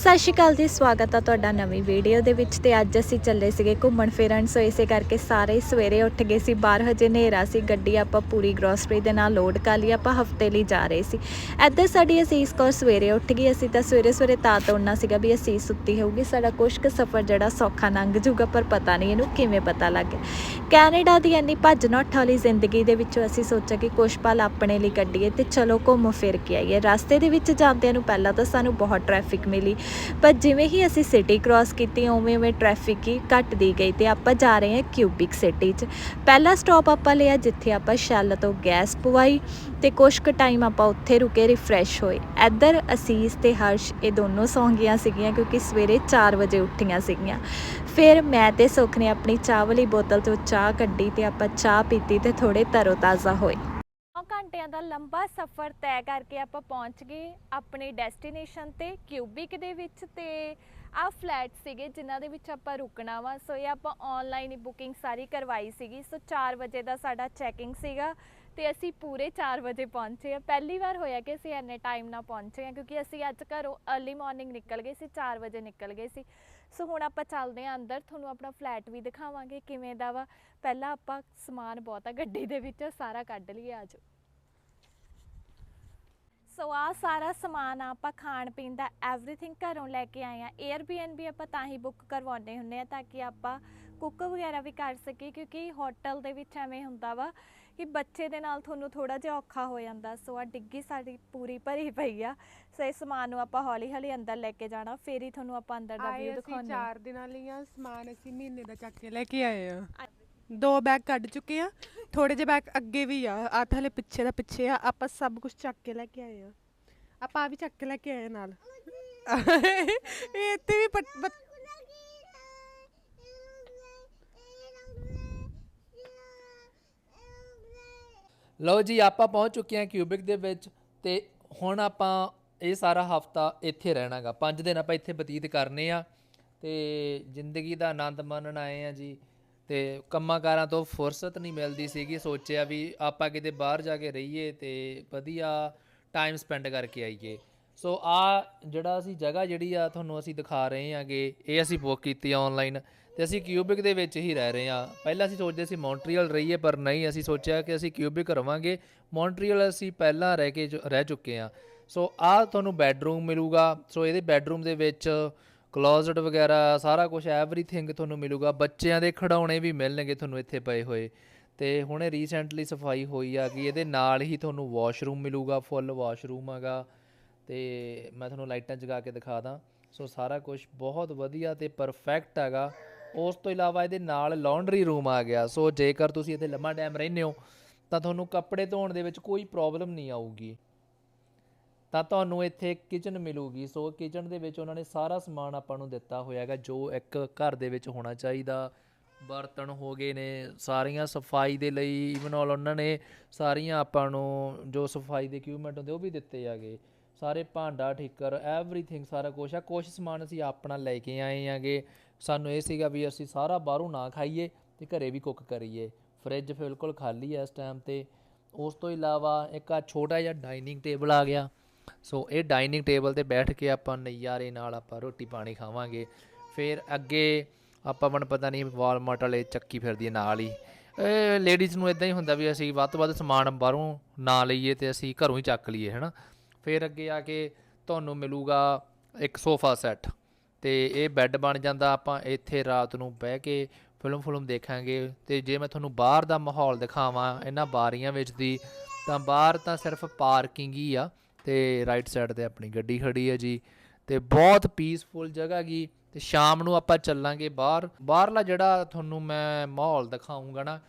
ਸਤਿ ਸ਼੍ਰੀ ਅਕਾਲ ਜੀ, ਸਵਾਗਤ ਆ ਤੁਹਾਡਾ ਨਵੀਂ ਵੀਡੀਓ ਦੇ ਵਿੱਚ ਤੇ ਅੱਜ ਅਸੀਂ ਚੱਲੇ ਸੀਗੇ ਘੁੰਮਣ ਫਿਰਨ, ਸੋ ਇਸੇ ਕਰਕੇ ਸਾਰੇ ਹੀ ਸਵੇਰੇ ਉੱਠ ਗਏ ਸੀ, ਬਾਹਰ ਹਜੇ ਹਨੇਰਾ ਸੀ, ਗੱਡੀ ਆਪਾਂ ਪੂਰੀ ਗਰੋਸਰੀ ਦੇ ਨਾਲ ਲੋਡ ਕਰ ਲਈ, ਆਪਾਂ ਹਫ਼ਤੇ ਲਈ ਜਾ ਰਹੇ ਸੀ। ਇੱਧਰ ਸਾਡੀ ਅਸੀਸ ਕੌਰ ਸਵੇਰੇ ਉੱਠ ਗਈ, ਅਸੀਂ ਤਾਂ ਸਵੇਰੇ ਸਵੇਰੇ ਤਾਂ ਤੋੜਨਾ ਸੀਗਾ ਵੀ ਅਸੀਸ ਸੁੱਤੀ ਹੋਊਗੀ, ਸਾਡਾ ਕੁਛ ਕੁ ਸਫ਼ਰ ਜਿਹੜਾ ਸੌਖਾ ਲੰਘ ਜਾਊਗਾ, ਪਰ ਪਤਾ ਨਹੀਂ ਇਹਨੂੰ ਕਿਵੇਂ ਪਤਾ ਲੱਗ ਗਿਆ। ਕੈਨੇਡਾ ਦੀ ਇੰਨੀ ਭੱਜ ਨੱਠ ਵਾਲੀ ਜ਼ਿੰਦਗੀ ਦੇ ਵਿੱਚੋਂ ਅਸੀਂ ਸੋਚਿਆ ਕਿ ਕੁਛ ਪਲ ਆਪਣੇ ਲਈ ਕੱਢੀਏ ਤੇ ਚਲੋ ਘੁੰਮ ਫਿਰ ਕੇ ਆਈਏ। ਰਸਤੇ ਦੇ ਵਿੱਚ ਜਾਂਦਿਆਂ ਨੂੰ ਪਹਿਲਾਂ ਤਾਂ ਸਾਨੂੰ ਬਹੁਤ ਟ੍ਰੈਫਿਕ ਮਿਲੀ ਪਰ ਜਿਵੇਂ ਹੀ ਅਸੀਂ ਸਿਟੀ ਕ੍ਰਾਸ ਕੀਤੀ, ਉਵੇਂ ਉਵੇਂ ਟ੍ਰੈਫਿਕ ਹੀ ਘਟਦੀ ਗਈ ਤੇ ਆਪਾਂ ਜਾ ਰਹੇ ਹਾਂ ਕਿਊਬਿਕ ਸਿਟੀ 'ਚ। ਪਹਿਲਾ ਸਟਾਪ ਆਪਾਂ ਲਿਆ ਜਿੱਥੇ ਆਪਾਂ ਸ਼ੈਲ ਤੋਂ ਗੈਸ ਪਵਾਈ ਤੇ ਕੁਛ ਕੁ ਟਾਈਮ ਆਪਾਂ ਉੱਥੇ ਰੁਕੇ ਰਿਫਰੈਸ਼ ਹੋਏ। ਇੱਧਰ ਅਸੀਸ ਤੇ ਹਰਸ਼ ਇਹ ਦੋਨੋਂ ਸੌਂ ਗਈਆਂ ਸੀਗੀਆਂ ਕਿਉਂਕਿ ਸਵੇਰੇ 4 ਵਜੇ ਉੱਠੀਆਂ ਸੀਗੀਆਂ। ਫਿਰ ਮੈਂ ਤੇ ਸੁਖ ਨੇ ਆਪਣੀ ਚਾਹ ਵਾਲੀ ਬੋਤਲ ਤੋਂ ਚਾਹ ਕੱਢੀ ਤੇ ਆਪਾਂ ਚਾਹ ਪੀਤੀ ਤੇ ਥੋੜੇ ਤਰੋਤਾਜ਼ਾ ਹੋਏ। ਘੰਟਿਆਂ ਦਾ ਲੰਬਾ ਸਫ਼ਰ ਤੈਅ ਕਰਕੇ ਆਪਾਂ ਪਹੁੰਚ ਗਏ ਆਪਣੇ ਡੈਸਟੀਨੇਸ਼ਨ ਤੇ ਕਿਊਬਿਕ ਦੇ ਵਿੱਚ ਤੇ ਆ ਫਲੈਟ ਸੀਗੇ ਜਿਨ੍ਹਾਂ ਦੇ ਵਿੱਚ ਆਪਾਂ ਰੁਕਣਾ ਵਾ। ਸੋ ਇਹ ਆਪਾਂ ਆਨਲਾਈਨ ਹੀ ਬੁਕਿੰਗ ਸਾਰੀ ਕਰਵਾਈ ਸੀਗੀ। ਸੋ 4 ਵਜੇ ਦਾ ਸਾਡਾ ਚੈਕਿੰਗ ਸੀਗਾ ਤੇ ਅਸੀਂ ਪੂਰੇ 4 ਵਜੇ ਪਹੁੰਚੇ ਆ ਪਹਿਲੀ ਵਾਰ ਹੋਇਆ ਕਿ ਅਸੀਂ ਇੰਨੇ ਟਾਈਮ ਨਾਲ ਪਹੁੰਚੇ ਆ ਕਿਉਂਕਿ ਅਸੀਂ ਅੱਜ ਘਰੋਂ अर्ਲੀ ਮਾਰਨਿੰਗ ਨਿਕਲ ਗਏ ਸੀ 4 ਵਜੇ ਨਿਕਲ ਗਏ ਸੀ। ਸੋ ਹੁਣ ਆਪਾਂ ਚੱਲਦੇ ਆ ਅੰਦਰ। ਤੁਹਾਨੂੰ ਆਪਣਾ ਫਲੈਟ ਵੀ ਦਿਖਾਵਾਂਗੇ ਕਿਵੇਂ ਦਾ ਵਾ। ਪਹਿਲਾਂ ਆਪਾਂ ਸਮਾਨ ਬਹੁਤ ਆ ਗੱਡੀ ਦੇ ਵਿੱਚ, ਸਾਰਾ ਕੱਢ ਲਈਏ ਆਜੋ ਸੋ ਆ ਸਾਰਾ ਸਮਾਨ ਆਪਾਂ ਖਾਣ ਪੀਣ ਦਾ ਐਵਰੀਥਿੰਗ ਘਰੋਂ ਲੈ ਕੇ ਆਏ ਆ Airbnb ਆਪਾਂ ਤਾਂ ਹੀ ਬੁੱਕ ਕਰਵਾਉਂਦੇ ਹੁੰਨੇ ਆ ਤਾਂ ਕਿ ਆਪਾਂ ਕੁੱਕ ਵਗੈਰਾ ਵੀ ਕਰ ਸਕੀਏ ਕਿਉਂਕਿ ਹੋਟਲ ਦੇ ਵਿੱਚ ਐਵੇਂ ਹੁੰਦਾ ਵਾ ਕਿ ਬੱਚੇ ਦੇ ਨਾਲ ਤੁਹਾਨੂੰ ਥੋੜਾ ਜਿਹਾ ਔਖਾ ਹੋ ਜਾਂਦਾ। ਸੋ ਆ ਡਿੱਗੀ ਸਾਡੀ ਪੂਰੀ ਭਰੀ ਪਈ ਆ। ਸੋ ਇਸ ਸਮਾਨ ਨੂੰ ਆਪਾਂ ਹੌਲੀ ਹੌਲੀ ਅੰਦਰ ਲੈ ਕੇ ਜਾਣਾ ਫੇਰ ਹੀ ਤੁਹਾਨੂੰ ਆਪਾਂ ਅੰਦਰ ਦਾ ਆਏ ਵਿਊ ਅਸੀਂ ਚਾਰ ਦਿਨਾਂ ਲਈ ਆ ਸਮਾਨ ਅਸੀਂ ਮਹੀਨੇ ਦਾ ਚੱਕ ਕੇ ਲੈ ਕੇ ਆਏ ਆ। ਦੋ ਬੈਗ ਕੱਢ ਚੁੱਕੇ ਆ। ਥੋੜੇ ਜਿਹੇ ਬੈਗ ਅੱਗੇ ਵੀ ਆ। ਆ ਥਲੇ ਪਿੱਛੇ ਦਾ ਪਿੱਛੇ ਆ। ਆਪਾਂ ਸਭ ਕੁਝ ਚੱਕ ਕੇ ਲੈ ਕੇ ਆਏ ਆ। ਆਪਾਂ ਆ ਵੀ ਚੱਕ ਕੇ ਲੈ ਕੇ ਆਏ ਨਾਲ। ਇਹ ਇੱਥੇ ਵੀ ਪਟ- ਲਓ ਜੀ ਆਪਾਂ ਪਹੁੰਚ ਚੁੱਕੇ ਹਾਂ ਕਿਊਬਿਕ ਦੇ ਵਿੱਚ ਤੇ ਹੁਣ ਆਪਾਂ ਇਹ ਸਾਰਾ ਹਫਤਾ ਇੱਥੇ ਰਹਿਣਾਗਾ। ਪੰਜ ਦਿਨ ਆਪਾਂ ਇੱਥੇ ਬਤੀਤ ਕਰਨੇ ਆ ਤੇ ਜ਼ਿੰਦਗੀ ਦਾ ਆਨੰਦ ਮਾਣਨ ਆਏ ਆ ਜੀ। ਤੇ ਕੰਮਾਂ ਕਾਰਾਂ ਤੋਂ ਫੁਰਸਤ ਨਹੀਂ ਮਿਲਦੀ ਸੀਗੀ। ਸੋਚਿਆ ਵੀ ਆਪਾਂ ਕਿਤੇ ਬਾਹਰ ਜਾ ਕੇ ਰਹੀਏ ਤੇ ਵਧੀਆ ਟਾਈਮ ਸਪੈਂਡ ਕਰਕੇ ਆਈਏ। ਸੋ ਆ ਜਿਹੜਾ ਅਸੀਂ ਜਗ੍ਹਾ ਜਿਹੜੀ ਆ ਤੁਹਾਨੂੰ ਅਸੀਂ ਦਿਖਾ ਰਹੇ ਹਾਂਗੇ, ਇਹ ਅਸੀਂ ਬੁੱਕ ਕੀਤੀ ਆਨਲਾਈਨ ਤੇ ਅਸੀਂ ਕਿਊਬਿਕ ਦੇ ਵਿੱਚ ਹੀ ਰਹਿ ਰਹੇ ਹਾਂ। ਪਹਿਲਾਂ ਅਸੀਂ ਸੋਚਦੇ ਸੀ ਮੌਂਟਰੀਅਲ ਰਹੀਏ, ਪਰ ਨਹੀਂ, ਅਸੀਂ ਸੋਚਿਆ ਕਿ ਅਸੀਂ ਕਿਊਬਿਕ ਰਵਾਂਗੇ। ਮੌਂਟਰੀਅਲ ਅਸੀਂ ਪਹਿਲਾਂ ਰਹਿ ਕੇ ਜੋ- ਰਹਿ ਚੁੱਕੇ ਹਾਂ। ਸੋ ਆ ਤੁਹਾਨੂੰ ਬੈੱਡਰੂਮ ਮਿਲੂਗਾ। ਸੋ ਇਹਦੇ ਬੈੱਡਰੂਮ ਦੇ ਵਿੱਚ ਕਲੋਜ਼ਟ ਵਗੈਰਾ, ਸਾਰਾ ਕੁਝ ਐਵਰੀਥਿੰਗ ਤੁਹਾਨੂੰ ਮਿਲੂਗਾ। ਬੱਚਿਆਂ ਦੇ ਖਿਡੌਣੇ ਵੀ ਮਿਲਣਗੇ ਤੁਹਾਨੂੰ ਇੱਥੇ ਪਏ ਹੋਏ। ਤੇ ਹੁਣੇ ਰੀਸੈਂਟਲੀ ਸਫ਼ਾਈ ਹੋਈ ਆ ਗਈ ਇਹਦੇ ਨਾਲ ਹੀ ਤੁਹਾਨੂੰ ਵਾਸ਼ਰੂਮ ਮਿਲੂਗਾ ਫੁੱਲ ਵਾਸ਼ਰੂਮ ਹੈਗਾ। ਤੇ ਮੈਂ ਤੁਹਾਨੂੰ ਲਾਈਟਾਂ ਜਗਾ ਕੇ ਦਿਖਾ ਦਾਂ। ਸੋ ਸਾਰਾ ਕੁਝ ਬਹੁਤ ਵਧੀਆ ਤੇ ਪਰਫੈਕਟ ਹੈਗਾ। ਉਸ ਤੋਂ ਇਲਾਵਾ ਇਹਦੇ ਨਾਲ ਲਾਂਡਰੀ ਰੂਮ ਆ ਗਿਆ। ਸੋ ਜੇਕਰ ਤੁਸੀਂ ਇੱਥੇ ਲੰਮਾ ਟਾਈਮ ਰਹਿੰਦੇ ਹੋ, ਤਾਂ ਤੁਹਾਨੂੰ ਕੱਪੜੇ ਧੋਣ ਦੇ ਵਿੱਚ ਕੋਈ ਪ੍ਰੋਬਲਮ ਨਹੀਂ ਆਊਗੀ। ਤਾਂ ਤੁਹਾਨੂੰ ਇੱਥੇ ਕਿਚਨ ਮਿਲੂਗੀ। ਸੋ ਕਿਚਨ ਦੇ ਵਿੱਚ ਉਹਨਾਂ ਨੇ ਸਾਰਾ ਸਮਾਨ ਆਪਾਂ ਨੂੰ ਦਿੱਤਾ ਹੋਇਆ ਹੈਗਾ, ਜੋ ਇੱਕ ਘਰ ਦੇ ਵਿੱਚ ਹੋਣਾ ਚਾਹੀਦਾ। ਬਰਤਨ ਹੋ ਗਏ ਨੇ, ਸਾਰੀਆਂ ਸਫ਼ਾਈ ਦੇ ਲਈ ਇਵਨ ਆਲ ਉਹਨਾਂ ਨੇ ਸਾਰੀਆਂ ਆਪਾਂ ਨੂੰ ਜੋ ਸਫ਼ਾਈ ਦੇ ਇਕਵਿਪਮੈਂਟ ਹੁੰਦੇ ਉਹ ਵੀ ਦਿੱਤੇ ਹੈਗੇ। ਸਾਰੇ ਭਾਂਡਾ, ਠੀਕਰ ਐਵਰੀਥਿੰਗ ਸਾਰਾ ਕੁਝ ਆ। ਕੁਝ ਸਮਾਨ ਅਸੀਂ ਆਪਣਾ ਲੈ ਕੇ ਆਏ ਆਂਗੇ ਸਾਨੂੰ ਇਹ ਸੀਗਾ ਵੀ ਅਸੀਂ ਸਾਰਾ ਬਾਹਰੋਂ ਨਾ ਖਾਈਏ ਤੇ ਘਰੇ ਵੀ ਕੁੱਕ ਕਰੀਏ। ਫ੍ਰਿਜ ਬਿਲਕੁਲ ਖਾਲੀ ਹੈ ਇਸ ਟਾਈਮ ਤੇ। ਉਸ ਤੋਂ ਇਲਾਵਾ ਇੱਕ ਆ ਛੋਟਾ ਜਿਹਾ ਡਾਈਨਿੰਗ ਟੇਬਲ ਆ ਗਿਆ। ਸੋ ਇਹ ਡਾਈਨਿੰਗ ਟੇਬਲ ਤੇ ਬੈਠ ਕੇ ਆਪਾਂ ਨਜ਼ਾਰੇ ਨਾਲ ਆਪਾਂ ਰੋਟੀ ਪਾਣੀ ਖਾਵਾਂਗੇ। ਫਿਰ ਅੱਗੇ ਆਪਾਂ ਮਨ ਪਤਾ ਨਹੀਂ ਵਾਲਮਾਰਟ ਵਾਲੇ ਚੱਕੀ ਫਿਰਦੀ ਹੈ ਨਾਲ ਹੀ। ਇਹ ਲੇਡੀਜ਼ ਨੂੰ ਇਦਾਂ ਹੀ ਹੁੰਦਾ ਵੀ ਅਸੀਂ ਵੱਧ ਤੋਂ ਵੱਧ ਸਮਾਨ ਬਾਹਰੋਂ ਨਾ ਲਈਏ ਤੇ ਅਸੀਂ ਘਰੋਂ ਹੀ ਚੱਕ ਲਈਏ, ਹੈਨਾ। ਫਿਰ ਅੱਗੇ ਆ ਕੇ ਤੁਹਾਨੂੰ ਮਿਲੂਗਾ ਇੱਕ ਸੋਫਾ ਸੈੱਟ ਤੇ ਇਹ ਬੈੱਡ ਬਣ ਜਾਂਦਾ। ਆਪਾਂ ਇੱਥੇ ਰਾਤ ਨੂੰ ਬਹਿ ਕੇ ਫਿਲਮ ਫਿਲਮ ਦੇਖਾਂਗੇ ਤੇ ਜੇ ਮੈਂ ਤੁਹਾਨੂੰ ਬਾਹਰ ਦਾ ਮਾਹੌਲ ਦਿਖਾਵਾਂ, ਇਹਨਾਂ ਬਾਰੀਆਂ ਵਿੱਚ ਦੀ, ਤਾਂ ਬਾਹਰ ਤਾਂ ਸਿਰਫ ਪਾਰਕਿੰਗ ਹੀ ਆ। ਤੇ ਰਾਈਟ ਸਾਈਡ ਤੇ ਆਪਣੀ ਗੱਡੀ ਖੜੀ ਹੈ ਜੀ। ਤੇ ਬਹੁਤ ਪੀਸਫੁਲ ਜਗ੍ਹਾ ਗੀ। ਤੇ ਸ਼ਾਮ ਨੂੰ ਆਪਾਂ ਚੱਲਾਂਗੇ ਬਾਹਰ। ਬਾਹਰਲਾ ਜਿਹੜਾ ਤੁਹਾਨੂੰ ਮੈਂ ਮਾਹੌਲ ਦਿਖਾਉਂਗਾ ਨਾ,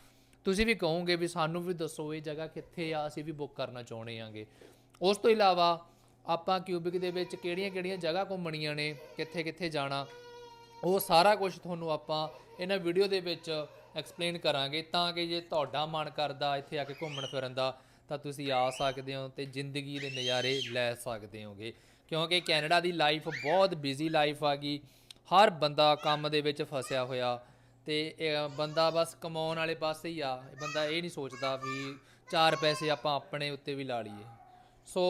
ਤੁਸੀਂ ਵੀ ਕਹੋਗੇ ਵੀ ਸਾਨੂੰ ਵੀ ਦੱਸੋ ਇਹ ਜਗ੍ਹਾ ਕਿੱਥੇ ਆ, ਅਸੀਂ ਵੀ ਬੁੱਕ ਕਰਨਾ ਚਾਹੁੰਦੇ ਆਂਗੇ। ਉਸ ਤੋਂ ਇਲਾਵਾ ਆਪਾਂ ਕਿਊਬਿਕ ਦੇ ਵਿੱਚ ਕਿਹੜੀਆਂ-ਕਿਹੜੀਆਂ ਜਗ੍ਹਾ ਘੁੰਮਣੀਆਂ ਨੇ, ਕਿੱਥੇ-ਕਿੱਥੇ ਜਾਣਾ, ਉਹ ਸਾਰਾ ਕੁਝ ਤੁਹਾਨੂੰ ਆਪਾਂ ਇਹਨਾਂ ਵੀਡੀਓ ਦੇ ਵਿੱਚ ਐਕਸਪਲੇਨ ਕਰਾਂਗੇ ਤਾਂ ਕਿ ਜੇ ਤੁਹਾਡਾ ਮਨ ਕਰਦਾ ਇੱਥੇ ਆ ਕੇ ਘੁੰਮਣ ਫਿਰਨ ਦਾ ਤਾਂ ਤੁਸੀਂ ਆ ਸਕਦੇ ਹੋ ਤੇ ਜ਼ਿੰਦਗੀ ਦੇ ਨਜ਼ਾਰੇ ਲੈ ਸਕਦੇ ਹੋਗੇ। ਕਿਉਂਕਿ ਕੈਨੇਡਾ ਦੀ ਲਾਈਫ ਬਹੁਤ ਬਿਜ਼ੀ ਲਾਈਫ ਆ ਗਈ। ਹਰ ਬੰਦਾ ਕੰਮ ਦੇ ਵਿੱਚ ਫਸਿਆ ਹੋਇਆ ਤੇ ਬੰਦਾ ਬਸ ਕਮਾਉਣ ਵਾਲੇ ਪਾਸੇ ਹੀ ਆ। ਬੰਦਾ ਇਹ ਨਹੀਂ ਸੋਚਦਾ ਵੀ ਚਾਰ ਪੈਸੇ ਆਪਾਂ ਆਪਣੇ ਉੱਤੇ ਵੀ ਲਾ ਲਈਏ। ਸੋ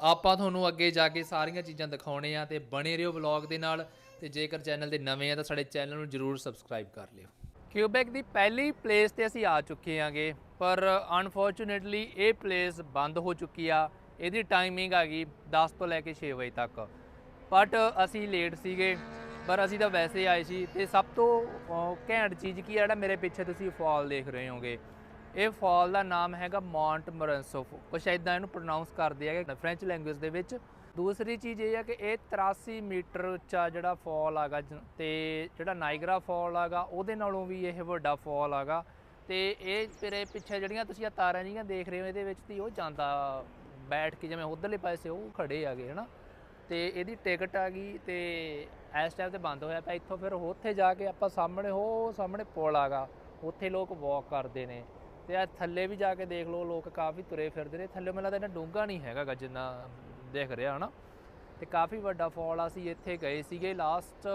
ਆਪਾਂ ਤੁਹਾਨੂੰ ਅੱਗੇ ਜਾ ਕੇ ਸਾਰੀਆਂ ਚੀਜ਼ਾਂ ਦਿਖਾਉਣੇ ਆ ਤੇ ਬਣੇ ਰਹੋ ਵਲੌਗ ਦੇ ਨਾਲ ਤੇ ਜੇਕਰ ਚੈਨਲ ਦੇ ਨਵੇਂ ਆ ਤਾਂ ਸਾਡੇ ਚੈਨਲ ਨੂੰ ਜਰੂਰ ਸਬਸਕ੍ਰਾਈਬ ਕਰ ਲਿਓ। ਕਿਊਬੈਕ ਦੀ ਪਹਿਲੀ ਪਲੇਸ ਤੇ ਅਸੀਂ ਆ ਚੁੱਕੇ ਆਂਗੇ ਪਰ ਅਨਫੋਰਚੂਨੇਟਲੀ ਇਹ ਪਲੇਸ ਬੰਦ ਹੋ ਚੁੱਕੀ ਆ। ਇਹਦੀ ਟਾਈਮਿੰਗ ਆ ਗਈ 10 ਤੋਂ ਲੈ ਕੇ 6 ਵਜੇ ਤੱਕ। ਬਟ ਅਸੀਂ ਲੇਟ ਸੀਗੇ, ਪਰ ਅਸੀਂ ਤਾਂ ਵੈਸੇ ਆਏ ਸੀ। ਤੇ ਸਭ ਤੋਂ ਘੈਂਟ ਚੀਜ਼ ਕੀ ਆ, ਜਿਹੜਾ ਮੇਰੇ ਪਿੱਛੇ ਤੁਸੀਂ ਫਾਲ ਦੇਖ ਰਹੇ ਹੋਗੇ ਇਹ ਫਾਲ ਦਾ ਨਾਮ ਹੈਗਾ ਮਾਉਂਟ ਮੋਰੈਂਸੋ ਕੁਛ ਇਦਾਂ ਇਹਨੂੰ ਪ੍ਰੋਨਾਂਸ ਕਰਦੇ ਹੈਗੇ ਫ੍ਰੈਂਚ ਲੈਂਗੁਏਜ ਦੇ ਵਿੱਚ। ਦੂਸਰੀ ਚੀਜ਼ ਇਹ ਹੈ ਕਿ ਇਹ 83 ਮੀਟਰ ਉੱਚਾ ਜਿਹੜਾ ਫਾਲ ਆਗਾ ਤੇ ਜਿਹੜਾ ਨਾਈਗਰਾ ਫਾਲ ਆਗਾ, ਉਹਦੇ ਨਾਲੋਂ ਵੀ ਇਹ ਵੱਡਾ ਫਾਲ ਆਗਾ। ਤੇ ਇਹ ਤੇਰੇ ਪਿੱਛੇ ਜਿਹੜੀਆਂ ਤੁਸੀਂ ਆ ਤਾਰਾਂ ਜੀਆਂ ਦੇਖ ਰਹੇ ਹੋ, ਇਹਦੇ ਵਿੱਚ ਦੀ ਉਹ ਜਾਂਦਾ ਬੈਠ ਕੇ, ਜਿਵੇਂ ਉਧਰਲੇ ਪਾਸੇ ਉਹ ਖੜੇ ਆਗੇ, ਹਨਾ। ਤੇ ਇਹਦੀ ਟਿਕਟ ਆ ਗਈ ਤੇ ਇਸ ਟਾਈਮ ਤੇ ਬੰਦ ਹੋਇਆ ਪਿਆ। ਇੱਥੋਂ ਫਿਰ ਉੱਥੇ ਜਾ ਕੇ ਆਪਾਂ ਸਾਹਮਣੇ ਉਹ ਸਾਹਮਣੇ ਪੁਲ ਆਗਾ। ਉੱਥੇ ਲੋਕ ਵਾਕ ਕਰਦੇ ਨੇ। ਤੇ ਆ ਥੱਲੇ ਵੀ ਜਾ ਕੇ ਦੇਖ ਲਓ, ਲੋਕ ਕਾਫੀ ਤੁਰੇ ਫਿਰਦੇ ਨੇ। ਥੱਲੇ ਮੈਨੂੰ ਲੱਗਦਾ ਇਹਨਾਂ ਡੂੰਘਾ ਨਹੀਂ ਹੈਗਾ ਗਾ ਜਿੰਨਾ ਦਿਖ ਰਿਹਾ, ਹਨਾ? ਤੇ ਕਾਫੀ ਵੱਡਾ ਫਾਲ ਅਸੀਂ ਇੱਥੇ ਗਏ ਸੀਗੇ ਲਾਸਟ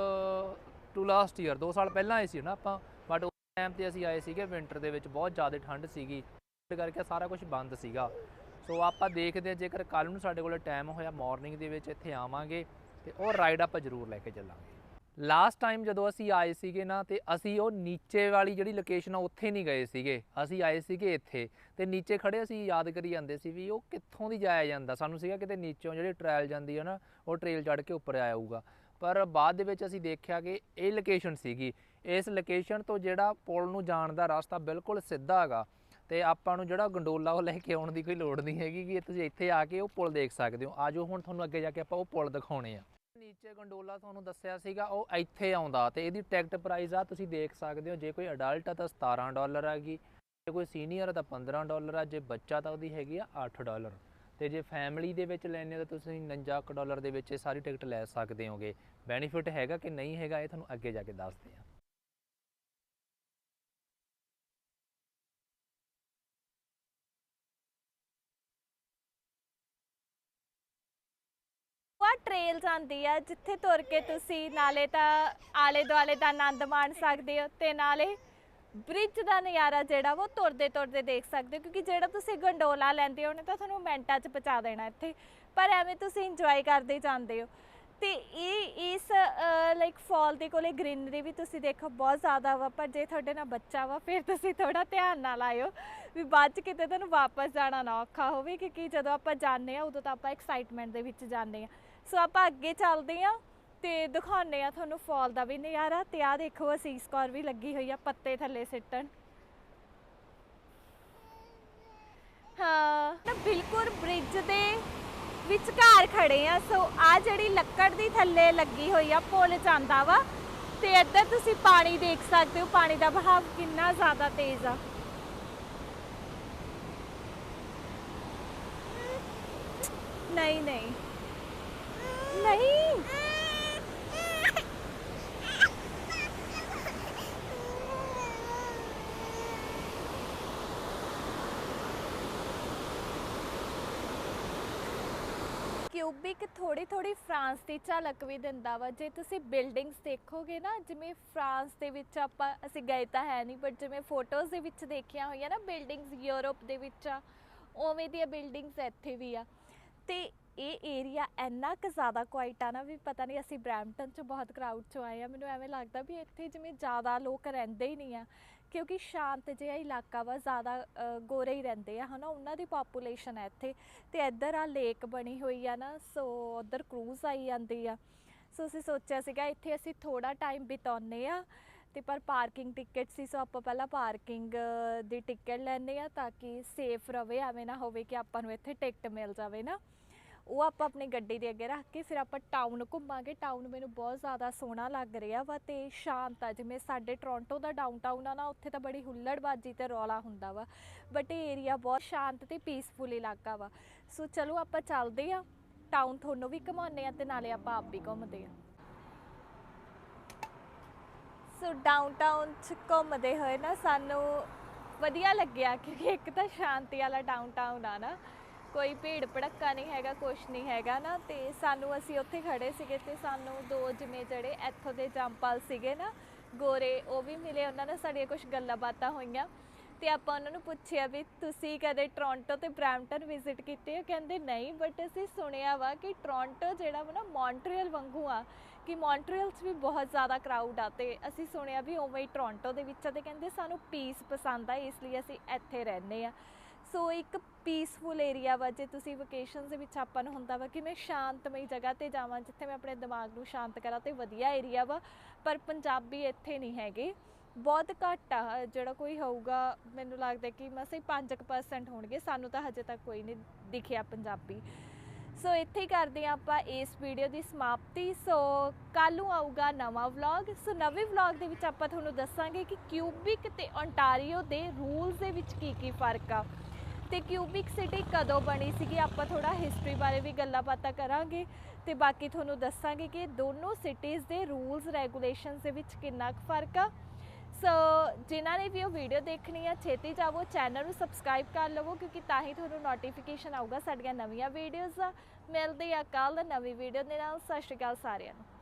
ਟੂ ਲਾਸਟ ਈਅਰ 2 ਸਾਲ ਪਹਿਲਾਂ ਆਏ ਸੀ ਨਾ ਆਪਾਂ ਬਟ ਉਸ ਟਾਈਮ ਤੇ ਅਸੀਂ ਆਏ ਸੀਗੇ ਵਿੰਟਰ ਦੇ ਵਿੱਚ, ਬਹੁਤ ਜ਼ਿਆਦਾ ਠੰਡ ਸੀਗੀ ਕਰਕੇ ਸਾਰਾ ਕੁਝ ਬੰਦ ਸੀਗਾ। ਸੋ ਆਪਾਂ ਦੇਖਦੇ ਹਾਂ, ਜੇਕਰ ਕੱਲ ਨੂੰ ਸਾਡੇ ਕੋਲ ਟਾਈਮ ਹੋਇਆ ਮਾਰਨਿੰਗ ਦੇ ਵਿੱਚ ਇੱਥੇ ਆਵਾਂਗੇ, ਤੇ ਉਹ ਰਾਈਡ ਆਪਾਂ ਜ਼ਰੂਰ ਲੈ ਕੇ ਚੱਲਾਂਗੇ। ਲਾਸਟ ਟਾਈਮ ਜਦੋਂ ਅਸੀਂ ਆਏ ਸੀਗੇ ਨਾ ਤੇ ਅਸੀਂ ਉਹ ਨੀਚੇ ਵਾਲੀ ਜਿਹੜੀ ਲੋਕੇਸ਼ਨ ਆ, ਉੱਥੇ ਨਹੀਂ ਗਏ ਸੀਗੇ। ਅਸੀਂ ਆਏ ਸੀਗੇ ਇੱਥੇ ਤੇ ਨੀਚੇ ਖੜੇ ਅਸੀਂ ਯਾਦ ਕਰੀ ਜਾਂਦੇ ਸੀ ਵੀ ਉਹ ਕਿੱਥੋਂ ਦੀ ਜਾਇਆ ਜਾਂਦਾ। ਸਾਨੂੰ ਸੀਗਾ ਕਿਤੇ ਨੀਚੋਂ ਜਿਹੜੀ ਟ੍ਰਾਇਲ ਜਾਂਦੀ ਹੈ ਨਾ, ਉਹ ਟ੍ਰੇਲ ਚੜ੍ਹ ਕੇ ਉੱਪਰ ਆਇਆ ਹੋਊਗਾ। ਪਰ ਬਾਅਦ ਦੇ ਵਿੱਚ ਅਸੀਂ ਦੇਖਿਆ ਕਿ ਇਹ ਲੋਕੇਸ਼ਨ ਸੀਗੀ। ਇਸ ਲੋਕੇਸ਼ਨ ਤੋਂ ਜਿਹੜਾ ਪੁਲ ਨੂੰ ਜਾਣ ਦਾ ਰਸਤਾ ਬਿਲਕੁਲ ਸਿੱਧਾ ਹੈਗਾ ਤੇ ਆਪਾਂ ਨੂੰ ਜਿਹੜਾ ਗੰਡੋਲਾ ਉਹ ਲੈ ਕੇ ਆਉਣ ਦੀ ਕੋਈ ਲੋੜ ਨਹੀਂ ਹੈਗੀ ਕਿ ਤੁਸੀਂ ਇੱਥੇ ਆ ਕੇ ਉਹ ਪੁਲ ਦੇਖ ਸਕਦੇ ਹੋ। ਆਜੋ ਹੁਣ ਤੁਹਾਨੂੰ ਅੱਗੇ ਜਾ ਕੇ ਆਪਾਂ ਉਹ ਪੁਲ ਦਿਖਾਉਣੇ ਆ। ਨੀਚੇ ਗੰਡੋਲਾ ਤੁਹਾਨੂੰ ਦੱਸਿਆ ਸੀਗਾ, ਉਹ ਇੱਥੇ ਆਉਂਦਾ ਤੇ ਇਹਦੀ ਟਿਕਟ ਪ੍ਰਾਈਸ ਆ, ਤੁਸੀਂ ਦੇਖ ਸਕਦੇ ਹੋ, ਜੇ ਕੋਈ ਅਡਲਟ ਆ ਤਾਂ 17 ਡਾਲਰ ਹੈਗੀ, ਜੇ ਕੋਈ ਸੀਨੀਅਰ ਆ ਤਾਂ 15 ਡਾਲਰ ਆ, ਜੇ ਬੱਚਾ ਤਾਂ ਉਹਦੀ ਹੈਗੀ ਆ 8 ਡਾਲਰ। ਤੇ ਜੇ ਫੈਮਿਲੀ ਦੇ ਵਿੱਚ ਲੈਣੇ ਆ ਤਾਂ ਤੁਸੀਂ 49 ਕੁ ਡਾਲਰ ਦੇ ਵਿੱਚ ਇਹ ਸਾਰੀ ਟਿਕਟ ਲੈ ਸਕਦੇ ਹੋਗੇ। ਬੈਨੀਫਿਟ ਹੈਗਾ ਕਿ ਨਹੀਂ ਹੈਗਾ, ਇਹ ਤੁਹਾਨੂੰ ਅੱਗੇ ਜਾ ਕੇ ਦੱਸਦੇ ਆ। ਆ ਟ੍ਰੇਲ ਜਾਂਦੀ ਆ, ਜਿੱਥੇ ਤੁਰ ਕੇ ਤੁਸੀਂ ਨਾਲੇ ਤਾਂ ਆਲੇ ਦੁਆਲੇ ਦਾ ਆਨੰਦ ਮਾਣ ਸਕਦੇ ਹੋ ਤੇ ਨਾਲੇ ਬ੍ਰਿਜ ਦਾ ਨਜ਼ਾਰਾ ਜਿਹੜਾ ਵਾ ਉਹ ਤੁਰਦੇ ਤੁਰਦੇ ਦੇਖ ਸਕਦੇ ਹੋ, ਕਿਉਂਕਿ ਜਿਹੜਾ ਤੁਸੀਂ ਗੰਡੋਲਾ ਲੈਂਦੇ ਹੋ ਉਹਨੇ ਤਾਂ ਤੁਹਾਨੂੰ ਮਿੰਟਾਂ 'ਚ ਪਹੁੰਚਾ ਦੇਣਾ ਇੱਥੇ, ਪਰ ਐਵੇਂ ਤੁਸੀਂ ਇੰਜੋਏ ਕਰਦੇ ਜਾਂਦੇ ਹੋ। ਤੇ ਇਹ, ਇਸ ਲਾਈਕ ਫਾਲ ਦੇ ਕੋਲੇ ਗ੍ਰੀਨਰੀ ਵੀ ਤੁਸੀਂ ਦੇਖੋ ਬਹੁਤ ਜ਼ਿਆਦਾ ਵਾ, ਪਰ ਜੇ ਤੁਹਾਡੇ ਨਾਲ ਬੱਚਾ ਵਾ, ਫਿਰ ਤੁਸੀਂ ਥੋੜਾ ਧਿਆਨ ਨਾਲ ਆਇਓ ਵੀ ਬਾਅਦ ਚ ਕਿਤੇ ਤੁਹਾਨੂੰ ਵਾਪਸ ਜਾਣਾ ਨਾ ਔਖਾ ਹੋਵੇ, ਕਿਉਂਕਿ ਜਦੋਂ ਆਪਾਂ ਜਾਂਦੇ ਆ, ਉਦੋਂ ਤਾਂ ਆਪਾਂ ਐਕਸਾਈਟਮੈਂਟ ਦੇ ਵਿੱਚ ਜਾਂਦੇ ਆ। ਸੋ ਆਪਾਂ ਅੱਗੇ ਚੱਲਦੇ ਆ ਤੇ ਦਿਖਾਉਂਦੇ ਆ ਤੁਹਾਨੂੰ ਫਾਲ ਦਾ ਵੀ ਨਜ਼ਾਰਾ ਤੇ ਆ ਦੇਖੋ ਅਸੀਸ ਕੌਰ ਵੀ ਲੱਗੀ ਹੋਈ ਆ ਪੱਤੇ ਥੱਲੇ ਸਿੱਟਣ। ਹਾਂ ਨਾ ਬਿਲਕੁਲ ਬ੍ਰਿਜ ਦੇ ਵਿਚਕਾਰ ਖੜੇ ਆ ਸੋ ਆ ਜਿਹੜੀ ਲੱਕੜ ਦੀ ਥੱਲੇ ਲੱਗੀ ਹੋਈ ਆ, ਪੁਲ ਜਾਂਦਾ ਵਾ ਤੇ ਇੱਧਰ ਤੁਸੀਂ ਪਾਣੀ ਦੇਖ ਸਕਦੇ ਹੋ, ਪਾਣੀ ਦਾ ਬਹਾਵ ਕਿੰਨਾ ਜ਼ਿਆਦਾ ਤੇਜ਼ ਆ। ਨਹੀਂ ਨਹੀਂ। ਨਹੀਂ। ਕਿਊਬਿਕ ਥੋੜੀ ਥੋੜੀ ਫਰਾਂਸ ਦੀ ਝਲਕ ਵੀ ਦਿੰਦਾ ਵਾ। ਜੇ ਤੁਸੀਂ ਬਿਲਡਿੰਗਸ ਦੇਖੋਗੇ ਨਾ, ਜਿਵੇਂ ਫਰਾਂਸ ਦੇ ਵਿੱਚ ਆਪਾਂ, ਅਸੀਂ ਗਏ ਤਾਂ ਹੈ ਨਹੀਂ ਬਟ ਜਿਵੇਂ ਫੋਟੋਜ਼ ਦੇ ਵਿੱਚ ਦੇਖੀਆਂ ਹੋਈਆਂ ਨਾ, ਬਿਲਡਿੰਗਸ ਯੂਰਪ ਦੇ ਵਿੱਚ ਆ, ਉਵੇਂ ਦੀਆਂ ਬਿਲਡਿੰਗਸ ਇੱਥੇ ਵੀ ਆ। ਤੇ ਇਹ ਏਰੀਆ ਇੰਨਾ ਕੁ ਜ਼ਿਆਦਾ ਕੁਆਇਟ ਆ ਨਾ ਵੀ ਪਤਾ ਨਹੀਂ ਅਸੀਂ ਬ੍ਰੈਂਪਟਨ ਚ ਬਹੁਤ ਕਰਾਊਡ ਚ ਆਏ ਆ। ਮੈਨੂੰ ਐਵੇਂ ਲੱਗਦਾ ਵੀ ਇੱਥੇ ਜਿਵੇਂ ਜ਼ਿਆਦਾ ਲੋਕ ਰਹਿੰਦੇ ਹੀ ਨਹੀਂ ਆ, ਕਿਉਂਕਿ ਸ਼ਾਂਤ ਜਿਹਾ ਇਲਾਕਾ ਵਾ, ਜ਼ਿਆਦਾ ਗੋਰੇ ਹੀ ਰਹਿੰਦੇ ਆ, ਹਨਾ? ਉਹਨਾਂ ਦੀ ਪਾਪੂਲੇਸ਼ਨ ਹੈ ਇੱਥੇ। ਤੇ ਇੱਧਰ ਆ ਲੇਕ ਬਣੀ ਹੋਈ ਆ ਨਾ ਸੋ ਉਧਰ ਕਰੂਜ਼ ਆਈ ਜਾਂਦੀ ਆ। ਸੋ ਅਸੀਂ ਸੋਚਿਆ ਸੀਗਾ ਇੱਥੇ ਅਸੀਂ ਥੋੜਾ ਟਾਈਮ ਬਿਤਾਉਨੇ ਆ। ਤੇ ਪਰ ਪਾਰਕਿੰਗ ਟਿਕਟ ਸੀ ਸੋ ਆਪਾਂ ਪਹਿਲਾਂ ਪਾਰਕਿੰਗ ਦੀ ਟਿਕਟ ਲੈਣੇ ਆ ਤਾਂ ਕਿ ਸੇਫ ਰਵੇ, ਐਵੇਂ ਨਾ ਹੋਵੇ ਕਿ ਆਪਾਂ ਨੂੰ ਇੱਥੇ ਟਿਕਟ ਮਿਲ ਜਾਵੇ ਨਾ। ਉਹ ਆਪਾਂ ਆਪਣੀ ਗੱਡੀ ਦੇ ਅੱਗੇ ਰੱਖ ਕੇ ਫਿਰ ਆਪਾਂ ਟਾਊਨ ਘੁੰਮਾਂਗੇ। ਟਾਊਨ ਮੈਨੂੰ ਬਹੁਤ ਜ਼ਿਆਦਾ ਸੋਹਣਾ ਲੱਗ ਰਿਹਾ ਵਾ ਤੇ ਸ਼ਾਂਤ ਆ। ਜਿਵੇਂ ਸਾਡੇ ਟੋਰਾਂਟੋ ਦਾ ਡਾਊਨਟਾਊਨ ਆ ਨਾ, ਉੱਥੇ ਤਾਂ ਬੜੀ ਹੁੱਲੜਬਾਜੀ ਤੇ ਰੌਲਾ ਹੁੰਦਾ ਵਾ। ਬਟ ਇਹ ਏਰੀਆ ਬਹੁਤ ਸ਼ਾਂਤ ਤੇ ਪੀਸਫੁਲ ਇਲਾਕਾ ਵਾ। ਸੋ ਚਲੋ ਆਪਾਂ ਚੱਲਦੇ ਆ ਟਾਊਨ ਤੁਹਾਨੂੰ ਵੀ ਘੁਮਾਉਂਦੇ ਆ ਤੇ ਨਾਲੇ ਆਪਾਂ ਆਪ ਵੀ ਘੁੰਮਦੇ ਆ ਸੋ ਡਾਊਨਟਾਊਨ ਚ ਘੁੰਮਦੇ ਹੋਏ ਨਾ ਸਾਨੂੰ ਵਧੀਆ ਲੱਗਿਆ ਕਿਉਂਕਿ ਇੱਕ ਤਾਂ ਸ਼ਾਂਤੀ ਵਾਲਾ ਡਾਊਨਟਾਊਨ ਆ ਨਾ। ਕੋਈ ਭੀੜ ਭੜੱਕਾ ਨਹੀਂ ਹੈਗਾ, ਕੁਛ ਨਹੀਂ ਹੈਗਾ ਨਾ, ਤੇ ਸਾਨੂੰ ਅਸੀਂ ਉੱਥੇ ਖੜੇ ਸੀਗੇ ਤੇ ਸਾਨੂੰ ਦੋ ਜਿਵੇਂ ਜਿਹੜੇ ਇੱਥੋਂ ਦੇ ਜੰਪਾਲ ਸੀਗੇ ਨਾ, ਗੋਰੇ, ਉਹ ਵੀ ਮਿਲੇ, ਉਹਨਾਂ ਨਾਲ ਸਾਡੀਆਂ ਕੁਝ ਗੱਲਾਂ ਬਾਤਾਂ ਹੋਈਆਂ। ਤੇ ਆਪਾਂ ਉਹਨਾਂ ਨੂੰ ਪੁੱਛਿਆ ਵੀ ਤੁਸੀਂ ਕਦੇ ਟੋਰਾਂਟੋ ਤੇ ਬ੍ਰੈਂਪਟਨ ਵਿਜ਼ਿਟ ਕੀਤੇ ਆ? ਕਹਿੰਦੇ ਨਹੀਂ ਬਟ ਅਸੀਂ ਸੁਣਿਆ ਵਾ ਕਿ ਟੋਰਾਂਟੋ ਜਿਹੜਾ ਵਾ ਨਾ ਮੌਂਟਰੀਅਲ ਵਾਂਗੂ ਆ, ਕਿ ਮੌਂਟਰੀਅਲ 'ਚ ਵੀ ਬਹੁਤ ਜ਼ਿਆਦਾ ਕਰਾਊਡ ਆ ਤੇ ਅਸੀਂ ਸੁਣਿਆ ਵੀ ਉਵੇਂ ਹੀ ਟੋਰਾਂਟੋ ਦੇ ਵਿੱਚ ਆ ਤੇ ਕਹਿੰਦੇ ਸਾਨੂੰ ਪੀਸ ਪਸੰਦ ਆ, ਇਸ ਲਈ ਅਸੀਂ ਇੱਥੇ ਰਹਿੰਦੇ ਆ। ਸੋ ਇੱਕ ਪੀਸਫੁਲ ਏਰੀਆ ਵਾ, ਜੇ ਤੁਸੀਂ ਵਕੇਸ਼ਨਸ ਦੇ ਵਿੱਚ ਆਪਾਂ ਨੂੰ ਹੁੰਦਾ ਵਾ ਕਿ ਮੈਂ ਸ਼ਾਂਤਮਈ ਜਗ੍ਹਾ ਤੇ ਜਾਵਾਂ, ਜਿੱਥੇ ਮੈਂ ਆਪਣੇ ਦਿਮਾਗ ਨੂੰ ਸ਼ਾਂਤ ਕਰਾਂ ਤੇ ਵਧੀਆ ਏਰੀਆ ਵਾ, ਪਰ ਪੰਜਾਬੀ ਇੱਥੇ ਨਹੀਂ ਹੈਗੇ। ਬਹੁਤ ਘੱਟ ਆ, ਜਿਹੜਾ ਕੋਈ ਹੋਊਗਾ, ਮੈਨੂੰ ਲੱਗਦਾ ਕਿ ਮਸੇ 5% ਹੋਣਗੇ, ਸਾਨੂੰ ਤਾਂ ਹਜੇ ਤੱਕ ਕੋਈ ਨਹੀਂ ਦਿਖਿਆ ਪੰਜਾਬੀ। ਸੋ ਇੱਥੇ ਕਰਦੇ ਹਾਂ ਆਪਾਂ ਇਸ ਵੀਡੀਓ ਦੀ ਸਮਾਪਤੀ। ਸੋ ਕੱਲ ਨੂੰ ਆਊਗਾ ਨਵਾਂ ਵਲੌਗ ਸੋ ਨਵੇਂ ਵਲੌਗ ਦੇ ਵਿੱਚ ਆਪਾਂ ਤੁਹਾਨੂੰ ਦੱਸਾਂਗੇ ਕਿ ਕਿਊਬਿਕ ਤੇ ਓਨਟਾਰੀਓ ਦੇ ਰੂਲਸ ਦੇ ਵਿੱਚ ਕੀ ਕੀ ਫ਼ਰਕ ਆ। ਤੇ ਕਿਊਬਿਕ ਸਿਟੀ ਕਦੋਂ ਬਣੀ ਸੀਗੀ? ਆਪਾਂ ਥੋੜਾ ਹਿਸਟਰੀ ਬਾਰੇ ਵੀ ਗੱਲਾਂ ਬਾਤਾਂ ਕਰਾਂਗੇ। ਤੇ ਬਾਕੀ ਤੁਹਾਨੂੰ ਦੱਸਾਂਗੇ ਕਿ ਦੋਨੋਂ ਸਿਟੀਜ਼ ਦੇ ਰੂਲਸ ਰੈਗੂਲੇਸ਼ਨਸ ਦੇ ਵਿੱਚ ਕਿੰਨਾ ਕੁ ਫ਼ਰਕ ਆ। ਸੋ ਜਿਨ੍ਹਾਂ ਨੇ ਵੀ ਉਹ ਵੀਡੀਓ ਦੇਖਣੀ ਆ, ਛੇਤੀ ਜਾਵੋ ਚੈਨਲ ਨੂੰ ਸਬਸਕ੍ਰਾਈਬ ਕਰ ਲਵੋ, ਕਿਉਂਕਿ ਤਾਂ ਹੀ ਤੁਹਾਨੂੰ ਨੋਟੀਫਿਕੇਸ਼ਨ ਆਊਗਾ ਸਾਡੀਆਂ ਨਵੀਆਂ ਵੀਡੀਓਜ਼ ਦਾ। ਮਿਲਦੇ ਆ ਕੱਲ ਨਵੀਂ ਵੀਡੀਓ ਦੇ ਨਾਲ। ਸਤਿ ਸ਼੍ਰੀ ਅਕਾਲ ਸਾਰਿਆਂ ਨੂੰ।